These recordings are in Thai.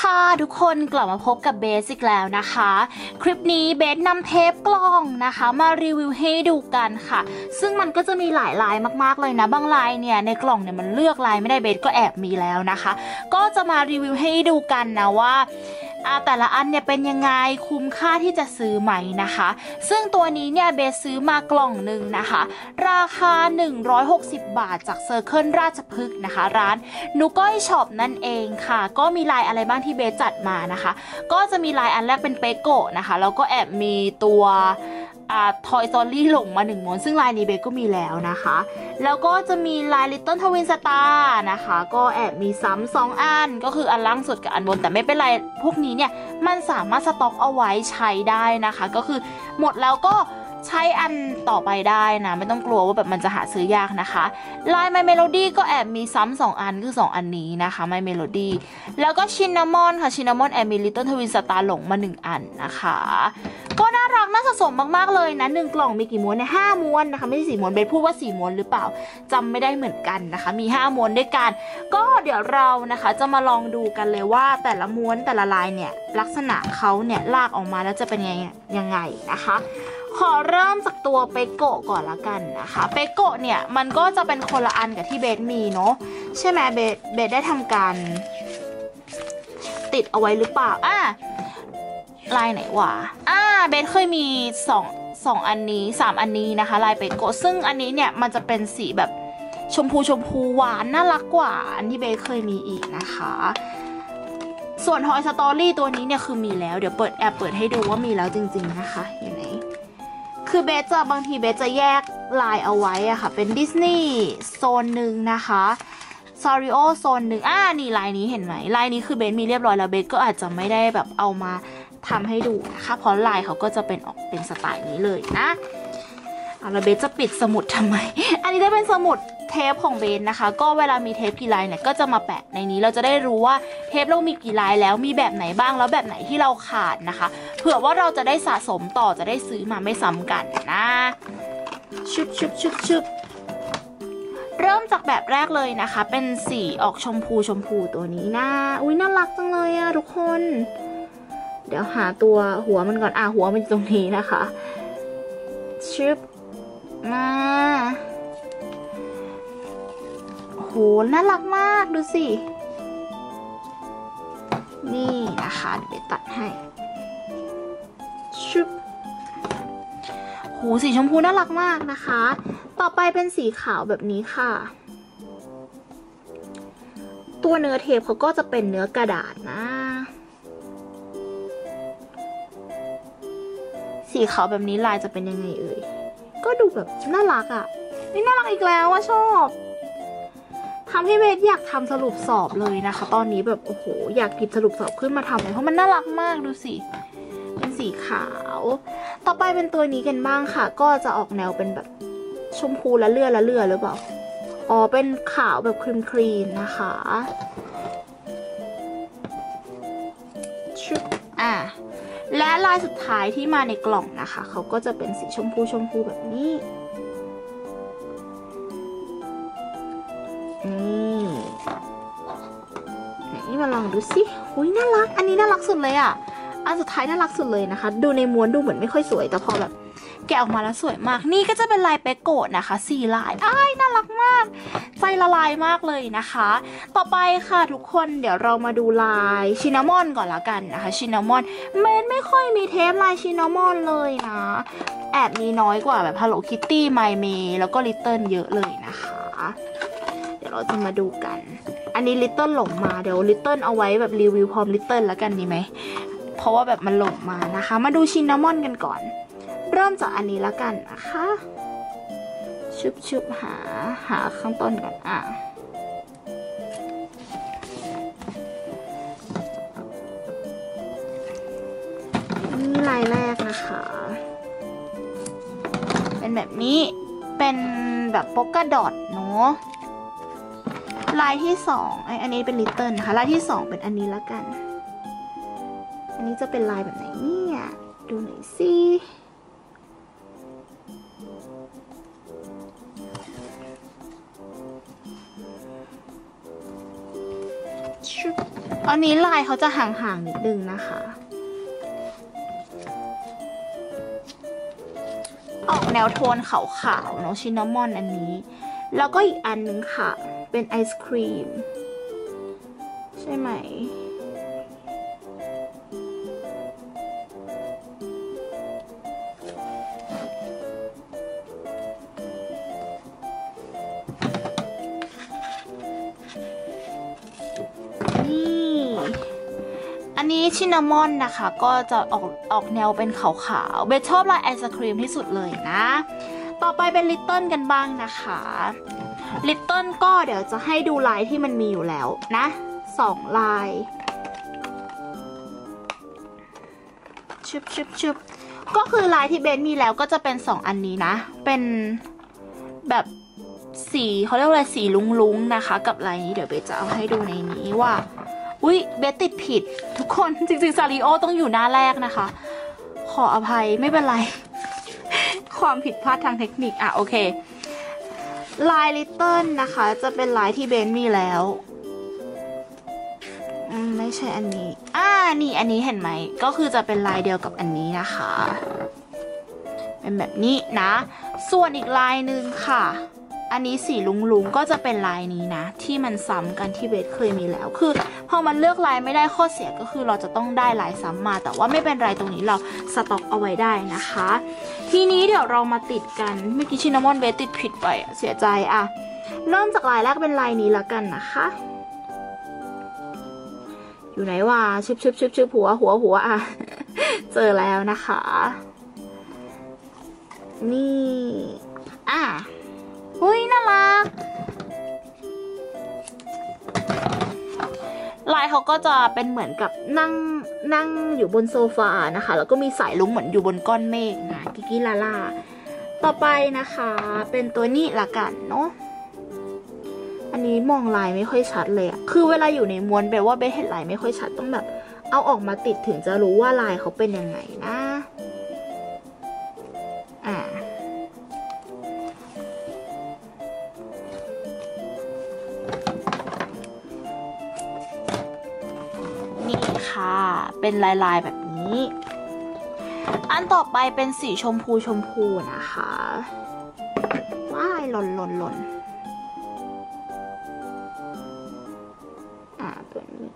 ค่ะทุกคนกลับมาพบกับเบสอีกแล้วนะคะ คลิปนี้เบสนำเทปกล้องนะคะ มารีวิวให้ดูกันค่ะ ซึ่งมันก็จะมีหลายลายมากๆเลยนะ บางลายเนี่ยในกล่องเนี่ยมันเลือกลายไม่ได้เบสก็แอบมีแล้วนะคะ ก็จะมารีวิวให้ดูกันนะว่าอ่า แต่ละอันเนี่ยเป็นยังไงคุ้มค่าที่จะซื้อไหมนะคะ ซึ่งตัวนี้เนี่ยเบสซื้อมากล่องหนึ่งนะคะ ราคา 160 บาทจากเซอร์เคิลราชพฤกษ์นะคะ ร้านนุก้อยช็อปนั่นเองค่ะ ก็มีลายอะไรบ้างที่เบสจัดมานะคะ ก็จะมีลายอันแรกเป็นเปโกะนะคะแล้วก็แอบมีตัว ทอยซอรี่หลงมาหนึ่งม้วนซึ่งลายนี้เบก็มีแล้วนะคะ แล้วก็จะมีลาย Little Twin Star นะคะ ก็แอบมีซ้ำสองอัน ก็คืออันล่างสุดกับอันบน แต่ไม่เป็นไร พวกนี้เนี่ย มันสามารถสต็อกเอาไว้ใช้ได้นะคะ ก็คือหมดแล้วก็ ใช้อันต่อไปได้นะ ไม่ต้องกลัวว่าแบบมันจะหาซื้อยากนะคะลาย My Melody ก็แอบมีซ้ำสองอันคือ 2 อันนี้นะคะ My Melody แล้วก็ชินนามอนค่ะชินนามอนแอบมี Little Twin Star หลงมา 1 อันนะคะ ก็น่ารักน่าสะสมมากๆเลยนะหนึ่งกล่องมีกี่ม้วนเนี่ยห้าม้วนนะคะไม่ใช่สี่ม้วนเบสพูดว่าสี่ม้วนหรือเปล่าจำไม่ได้เหมือนกันนะคะ มีห้าม้วนด้วยกัน ก็เดี๋ยวเรานะคะจะมาลองดูกันเลยว่าแต่ละม้วนแต่ละลายเนี่ยลักษณะเขาเนี่ยลากออกมาแล้วจะเป็นยังไงนะคะ ขอเริ่มจากตัวเปโกะก่อนละกันนะคะ เปโกะเนี่ยมันก็จะเป็นคนละอันกับที่เบสมีเนาะใช่ไหมเบสเบสได้ทำการ ติดเอาไว้หรือเปล่าอะลายไหนวะอ่าเบสเคยมีสองสองอันนี้สามอันนี้นะคะลายเปโกะซึ่งอันนี้เนี่ยมันจะเป็นสีแบบชมพูชมพูหวานน่ารักกว่า อันที่เบสเคยมีอีกนะคะ ส่วน Toy Story ตัวนี้เนี่ยคือมีแล้ว เดี๋ยวเปิดแอบเปิดให้ดูว่ามีแล้วจริง ๆ นะคะอยู่ไหน คือเบสจะบางทีเบสจะแยกลายเอาไว้อะค่ะ เป็นดิสนีย์โซนหนึ่งนะคะซาริโอโซนหนึ่งอ่านี่ลายนี้เห็นไหมลายนี้คือเบสมีเรียบร้อยแล้วเบสก็อาจจะไม่ได้แบบเอามาทำให้ดูนะคะเพราะลายเขาก็จะเป็นออกเป็นสไตล์นี้เลยนะเอาละเบสจะปิดสมุดทำไม อันนี้ได้เป็นสมุด เทปของเบนนะคะ ก็เวลามีเทปกี่ลายเนี่ยก็จะมาแปะในนี้เราจะได้รู้ว่าเทปเรามีกี่ลายแล้วมีแบบไหนบ้างแล้วแบบไหนที่เราขาดนะคะ เผื่อว่าเราจะได้สะสมต่อจะได้ซื้อมาไม่ซ้ำกันนะชุบชุบชุบชุบเริ่มจากแบบแรกเลยนะคะ เป็นสีออกชมพูชมพูตัวนี้นะอุ้ยน่ารักจังเลยอะทุกคน เดี๋ยวหาตัวหัวมันก่อนอะหัวมันอยู่ตรงนี้นะคะชุบมา โห น่ารักมากดูสิ นี่นะคะเดี๋ยวไปตัดให้ชุบโหสีชมพูน่ารักมากนะคะ ต่อไปเป็นสีขาวแบบนี้ค่ะ ตัวเนื้อเทปเขาก็จะเป็นเนื้อกระดาษนะ สีขาวแบบนี้ลายจะเป็นยังไงเอ่ย ก็ดูแบบน่ารักอะ่ะ นี่น่ารักอีกแล้วว่าชอบ ทำให้เบสอยากทำสรุปสอบเลยนะคะ ตอนนี้แบบโอ้โหอยากหยิบสรุปสอบขึ้นมาทำเลยเพราะมันน่ารักมากดูสิเป็นสีขาว ต่อไปเป็นตัวนี้กันบ้างค่ะ ก็จะออกแนวเป็นแบบชมพูและเลือดและเลือดหรือเปล่าอ๋อเป็นขาวแบบครีมครีมนะคะชุบอะและลายสุดท้ายที่มาในกล่องนะคะ เขาก็จะเป็นสีชมพูชมพูแบบนี้ นี่มาลองดูสิหุยน่ารัก อันนี้น่ารักสุดเลยอะ อันสุดท้ายน่ารักสุดเลยนะคะ ดูในม้วนดูเหมือนไม่ค่อยสวย แต่พอแบบแกะออกมาแล้วสวยมาก นี่ก็จะเป็นลายเปโกะนะคะสี่ลายอ้ายน่ารักมาก ใจละลายมากเลยนะคะ ต่อไปค่ะทุกคน เดี๋ยวเรามาดูลายชินามอนก่อนละกันนะคะ ชินามอนเมนไม่ค่อยมีเทปลายชินามอนเลยนะ แอบมีน้อยกว่าแบบ Hello Kitty My m a y แล้วก็ Little เยอะเลยนะคะ เดี๋ยวเราจะมาดูกัน อันนี้ Little หลงมาเดี๋ยว Little เอาไว้แบบรีวิวพร้อม Little แล้วกันดีไหม เพราะว่าแบบมันหลงมานะคะ มาดูชินนามอนกันก่อน เริ่มจากอันนี้แล้วกันนะคะชุบชุบหาหาข้างต้นก่อนอะนี่ลายแรกนะคะ เป็นแบบนี้เป็นแบบโปกกาดอทเนาะ ลายที่สองไออันนี้เป็นลิตเติ้ลนะคะ ลายที่สองเป็นอันนี้ละกัน อันนี้จะเป็นลายแบบไหนเนี่ย ดูหน่อยสิอันนี้ลายเขาจะห่างๆนิดนึงนะคะ ออกแนวโทนขาวๆเนาะชินนามอนอันนี้ แล้วก็อีกอันนึงค่ะ เป็นไอศครีม ใช่ไหม นี่ อันนี้ชินนามอนนะคะ ก็จะออกออกแนวเป็นขาวๆ เบสชอบลายไอศครีมที่สุดเลยนะ ต่อไปเป็นลิตเติ้ลกันบ้างนะคะ ลิตเติ้ลก็เดี๋ยวจะให้ดูลายที่มันมีอยู่แล้วนะสองลายชึบชึบชึบก็คือลายที่เบนมีแล้วก็จะเป็นสองอันนี้นะ เป็นแบบสีเขาเรียกว่าอะไรสีลุ้งๆนะคะ กับลายนี้เดี๋ยวเบสจะเอาให้ดูในนี้ว่าอุ้ยเบสติดผิด ทุกคนจริงๆซาริโอต้องอยู่หน้าแรกนะคะ ขออภัยไม่เป็นไร ความผิดพลาดทางเทคนิค อะ โอเค ลายลิตเติ้ลนะคะ จะเป็นลายที่เบนมีแล้วไม่ใช่อันนี้ อ่า นี่อันนี้เห็นไหม ก็คือจะเป็นลายเดียวกับอันนี้นะคะ เป็นแบบนี้นะ ส่วนอีกลายหนึ่งค่ะ อันนี้สีลุงลุงก็จะเป็นลายนี้นะ ที่มันซ้ำกันที่เบสเคยมีแล้วคือพอมันเลือกลายไม่ได้ข้อเสียก็คือเราจะต้องได้ลายซ้ำมา แต่ว่าไม่เป็นไรตรงนี้เราสต็อกเอาไว้ได้นะคะ ทีนี้เดี๋ยวเรามาติดกันเมื่อกี้ชินามอนเบสติดผิดไปเสียใจอะเริ่มจากลายแรกเป็นลายนี้ละกันนะคะ อยู่ไหนวะชึบชึบชึบชึบหัวหัวหัวอะเจอแล้วนะคะ นี่อะ อุ้ยน่ารักลายเขาก็จะเป็นเหมือนกับนั่งนั่งอยู่บนโซฟานะคะ แล้วก็มีสายลุงเหมือนอยู่บนก้อนเมฆนะกิกิลาลาต่อไปนะคะ เป็นตัวนี้ละกันเนาะอันนี้มองลายไม่ค่อยชัดเลยอะคือเวลาอยู่ในม้วนแปลว่าเบสเห็นลายไม่ค่อยชัดต้องแบบ เอาออกมาติดถึงจะรู้ว่าลายเขาเป็นยังไงนะ เป็นลายๆแบบนี้ อันต่อไปเป็นสีชมพูชมพูนะคะ ว้ายหล่นหล่นหล่นอ่าตัวนี้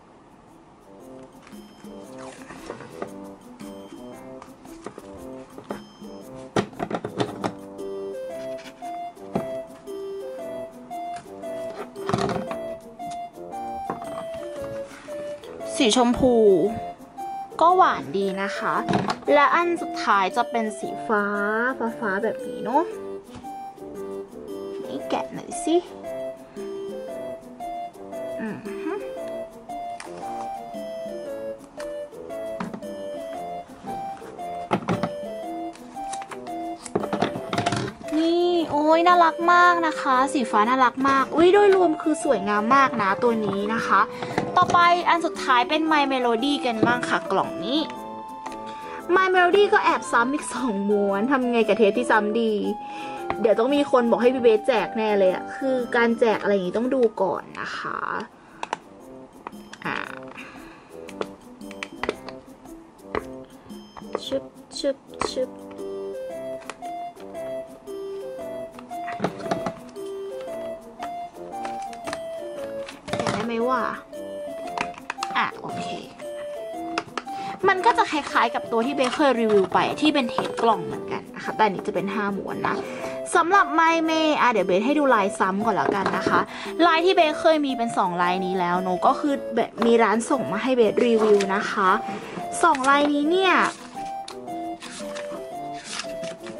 สีชมพู ก็หวานดีนะคะ และอันสุดท้ายจะเป็นสีฟ้าฟ้าฟาแบบนี้เนาะนี่แกะหน่อยสินี่โอ้ยน่ารักมากนะคะ สีฟ้าน่ารักมาก อุ้ยโดยรวมคือสวยงามมากนะตัวนี้นะคะ ต่อไปอันสุดท้ายเป็น My Melody กันบ้างค่ะกล่องนี้ My Melody ก็แอบซ้ำอีกสองม้วนทำไงกับเทปที่ซ้ำดี เดี๋ยวต้องมีคนบอกให้พี่เบสแจกแน่เลยอะคือการแจกอะไรอย่างนี้ต้องดูก่อนนะคะอ่าชึบชึบชึบเห็นได้ไหมว่า อะโอเค มันก็จะคล้ายๆกับตัวที่เบเคยรีวิวไปที่เป็นเทปกล่องเหมือนกันนะคะ แต่นี้จะเป็น 5ม้วนนะสำหรับไมเมอะเดี๋ยวเบสให้ดูลายซ้ำก่อนแล้วกันนะคะ ลายที่เบสเคยมีเป็น 2 ลายนี้แล้วโนก็คือมีร้านส่งมาให้เบสรีวิวนะคะ 2 ลายนี้เนี่ย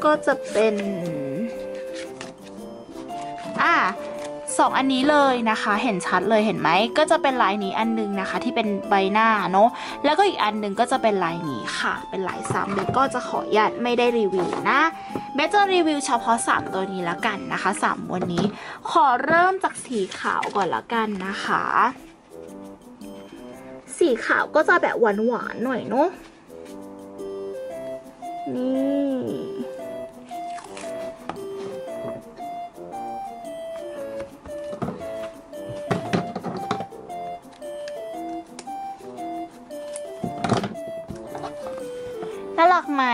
ก็จะเป็น อะ 2 อันนี้เลยนะคะ เห็นชัดเลยเห็นไหมก็จะเป็นลายนี้อันนึงนะคะ ที่เป็นใบหน้าเนาะแล้วก็อีกอันนึงก็จะเป็นลายนี้ค่ะ เป็นลายซ้ำเบลก็จะขออนุญาตไม่ได้รีวิวนะเบลจะรีวิวเฉพาะ 3 ตัวนี้ละกันนะคะ3วันนี้ ขอเริ่มจากสีขาวก่อนละกันนะคะ สีขาวก็จะแบบหวานๆหน่อยเนาะนี่ ไหม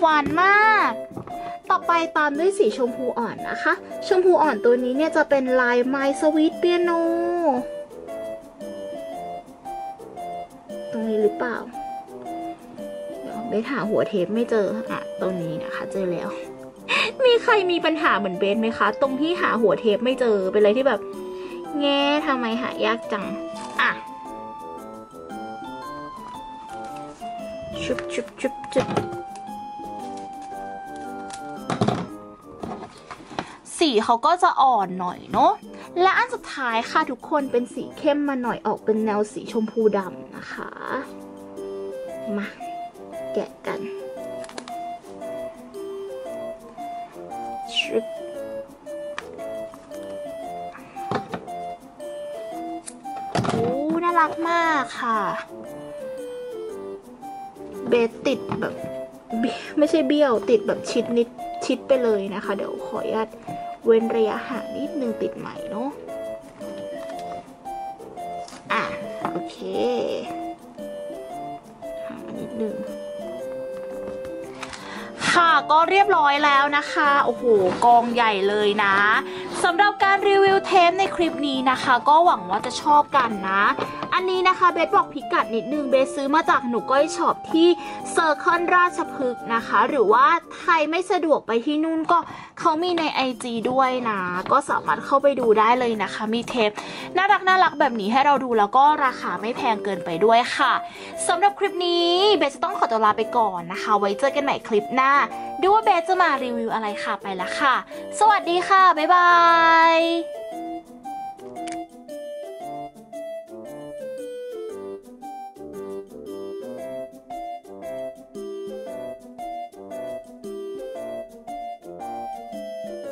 หวานมาก ต่อไปตามด้วยสีชมพูอ่อนนะคะ ชมพูอ่อนตัวนี้เนี่ยจะเป็นลายไมสวิตเปียโน ตรงนี้หรือเปล่าเดี๋ยวเบสหาหัวเทปไม่เจออะตรงนี้นะคะ เจอแล้ว มีใครมีปัญหาเหมือนเบสไหมคะ ตรงที่หาหัวเทปไม่เจอเป็นอะไรที่แบบ แง่ทำไมหายากจัง อะชุบชุบชุบชุบ สีเขาก็จะอ่อนหน่อยเนาะ และอันสุดท้ายค่ะทุกคนเป็นสีเข้มมาหน่อยออกเป็นแนวสีชมพูดำนะคะ มาแกะกันชุบโอ้น่ารักมากค่ะ เบสติดแบบ ไม่ใช่เบี้ยวติดแบบชิดนิดชิดไปเลยนะคะ เดี๋ยวขออนุญาต เว้นระยะห่างนิดนึงติดใหม่เนาะอะโอเคห่างมานิดนึงค่ะก็เรียบร้อยแล้วนะคะ โอ้โห กองใหญ่เลยนะสำหรับการรีวิวเทปในคลิปนี้นะคะ ก็หวังว่าจะชอบกันนะ อันนี้นะคะเบสบอกพิกัดนิดนึงเบสซื้อมาจากหนูก้อยช็อปที่เซอร์เคิลราชพฤกษ์นะคะ หรือว่าใครไม่สะดวกไปที่นู่นก็เขามีใน IG ด้วยนะ ก็สามารถเข้าไปดูได้เลยนะคะ มีเทปน่ารักน่ารักแบบนี้ให้เราดูแล้วก็ราคาไม่แพงเกินไปด้วยค่ะสำหรับคลิปนี้เบสจะต้องขอตัวลาไปก่อนนะคะ ไว้เจอกันใหม่คลิปหน้า ดูว่าเบสจะมารีวิวอะไรค่ะไปล้วค่ะ สวัสดีค่ะบ๊ายบาย